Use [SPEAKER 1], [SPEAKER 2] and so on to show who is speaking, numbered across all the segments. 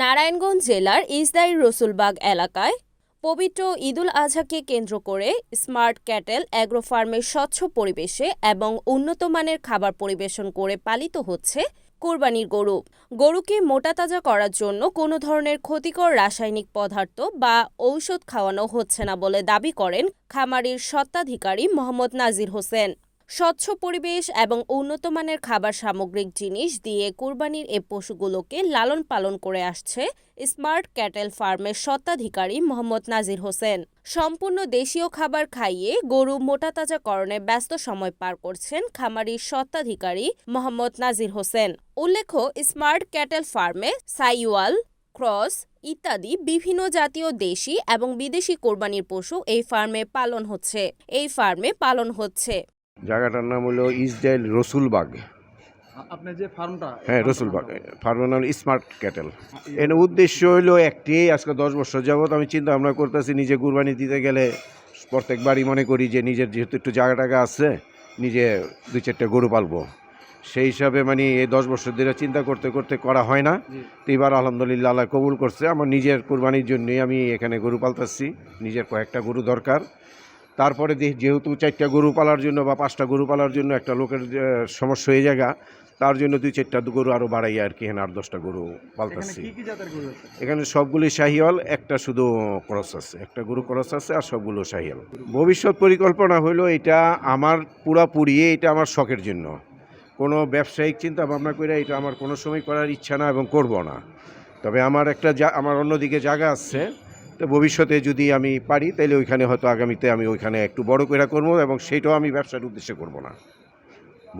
[SPEAKER 1] নারায়ণগঞ্জ জেলার ইসদাই রসুলবাগ এলাকায় পবিত্র ঈদুল আজহাকে কেন্দ্র করে স্মার্ট ক্যাটেল অ্যাগ্রো ফার্মের স্বচ্ছ পরিবেশে এবং উন্নত মানের খাবার পরিবেশন করে পালিত হচ্ছে কোরবানির গরু। গরুকে মোটা তাজা করার জন্য কোনো ধরনের ক্ষতিকর রাসায়নিক পদার্থ বা ঔষধ খাওয়ানো হচ্ছে না বলে দাবি করেন খামারির স্বত্বাধিকারী মোহাম্মদ নাজির হোসেন। স্বচ্ছ পরিবেশ এবং উন্নত মানের খাবার সামগ্রিক জিনিস দিয়ে কুরবানির এ পশুগুলোকে লালন পালন করে আসছে স্মার্ট ক্যাটেল ফার্মের স্বত্বাধিকারী মোহাম্মদ নাজির হোসেন। সম্পূর্ণ দেশীয় খাবার খাইয়ে গরু মোটাতাজাকরণে ব্যস্ত সময় পার করছেন খামারির স্বত্বাধিকারী মোহাম্মদ নাজির হোসেন। উল্লেখ্য, স্মার্ট ক্যাটেল ফার্মে সাইওয়াল, ক্রস ইত্যাদি বিভিন্ন জাতীয় দেশি এবং বিদেশি কোরবানির পশু এই ফার্মে পালন হচ্ছে। এই ফার্মে পালন হচ্ছে।
[SPEAKER 2] জায়গাটার নাম হলো ইসরায়েল রসুলবাগ।
[SPEAKER 3] আ- যে ফার্মটা
[SPEAKER 2] হ্যাঁ রসুলবাগ। ফার্মের নাম স্মার্ট ক্যাটেল। এর উদ্দেশ্য হলো একটি আজকে দশ বছর যাবত আমি চিন্তা ভাবনা করতেছি নিজে কুরবানি দিতে গেলে প্রত্যেকবারই মনে করি যে নিজের যেহেতু একটু জায়গা টাকা আছে নিজে দুই চারটা গরু পালবো। সেই হিসাবে মানে এই দশ বছর ধরে চিন্তা করতে করতে করা হয় না। তো এবার আলহামদুলিল্লাহ আল্লাহ কবুল করছে। আমার নিজের কুরবানির জন্যই আমি এখানে গরু পালতাছি। নিজের কয়েকটা গরু দরকার। তারপরে যেহেতু চারটা গরু পালার জন্য বা পাঁচটা গরু পালার জন্য একটা লোকের সমস্যা হয়ে জায়গা তার জন্য দুই চারটা গরু আরও বাড়াই আর কি এখানে আট দশটা গরু পালতাছি। এখানে সবগুলি শাহিওয়াল একটা শুধু ক্রস আছে একটা গরু ক্রস আছে আর সবগুলো শাহিওয়াল। ভবিষ্যৎ পরিকল্পনা হলো এটা আমার পুরাপুরি এটা আমার শখের জন্য। কোনো ব্যবসায়িক চিন্তা ভাবনা করে এটা আমার কোনো সময় করার ইচ্ছা না এবং করব না। তবে আমার একটা আমার অন্যদিকে জায়গা আছে তো ভবিষ্যতে যদি আমি পারি তাহলে ওইখানে হয়তো আগামীতে আমি ওইখানে একটু বড় কইরা করব এবং সেটাও আমি ব্যবসার উদ্দেশ্যে করব না।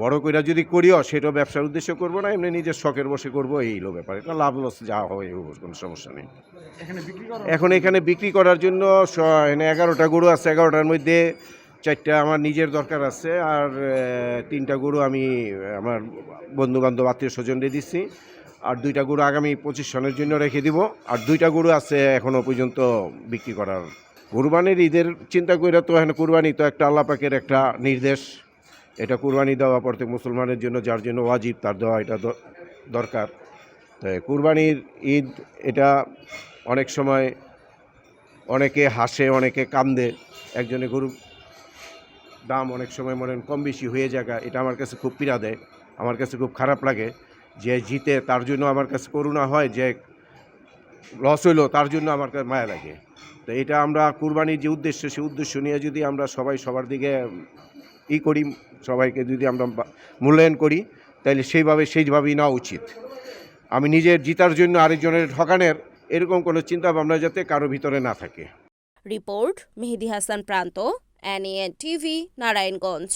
[SPEAKER 2] বড় কইরা যদি করিও সেটাও ব্যবসার উদ্দেশ্যে করব না এমনি নিজের শখের বসে করব এই হলো ব্যাপার। এটা লাভ লস যা হয় কোনো সমস্যা নেই।
[SPEAKER 3] এখানে
[SPEAKER 2] এখন বিক্রি করার জন্য এখানে এগারোটা গরু আছে এগারোটার মধ্যে চারটা আমার নিজের দরকার আছে আর তিনটা গরু আমি আমার বন্ধু বান্ধব আত্মীয় স্বজনদের দিচ্ছি আর দুইটা গরু আগামী পঁচিশ সনের জন্য রেখে দিব। আর দুইটা গরু আছে এখনও পর্যন্ত বিক্রি করার। কুরবানির ঈদের চিন্তা করে তো এখানে কুরবানি তো একটা আল্লাহ পাকের একটা নির্দেশ। এটা কুরবানি দেওয়া প্রত্যেক মুসলমানের জন্য, যার জন্য ওয়াজিব, তার দেওয়া এটা দরকার। তো কুরবানির ঈদ এটা অনেক সময় অনেকে হাসে, অনেকে কান্দে। একজনে গরু দাম অনেক সময় মনে কম বেশি হয়ে জায়গা এটা আমার কাছে খুব পীড়া দেয়। আমার কাছে খুব খারাপ লাগে। যে জিতে তার জন্য আমার কাছে করুণা হয়, যে লস হইল তার জন্য আমার কাছে মায়া লাগে। তো এটা আমরা কুরবানির যে উদ্দেশ্য সেই উদ্দেশ্য নিয়ে যদি আমরা সবাই সবার দিকে ই করি, সবাইকে যদি আমরা মূল্যায়ন করি তাহলে সেইভাবে, সেইভাবেই নেওয়া উচিত। আমি নিজের জিতার জন্য আরেকজনের ঠকানের এরকম কোনো চিন্তা ভাবনা যাতে কারও ভিতরে না থাকে।
[SPEAKER 1] রিপোর্ট, মেহেদি হাসান প্রান্ত এনএন টিভি নারায়ণগঞ্জ।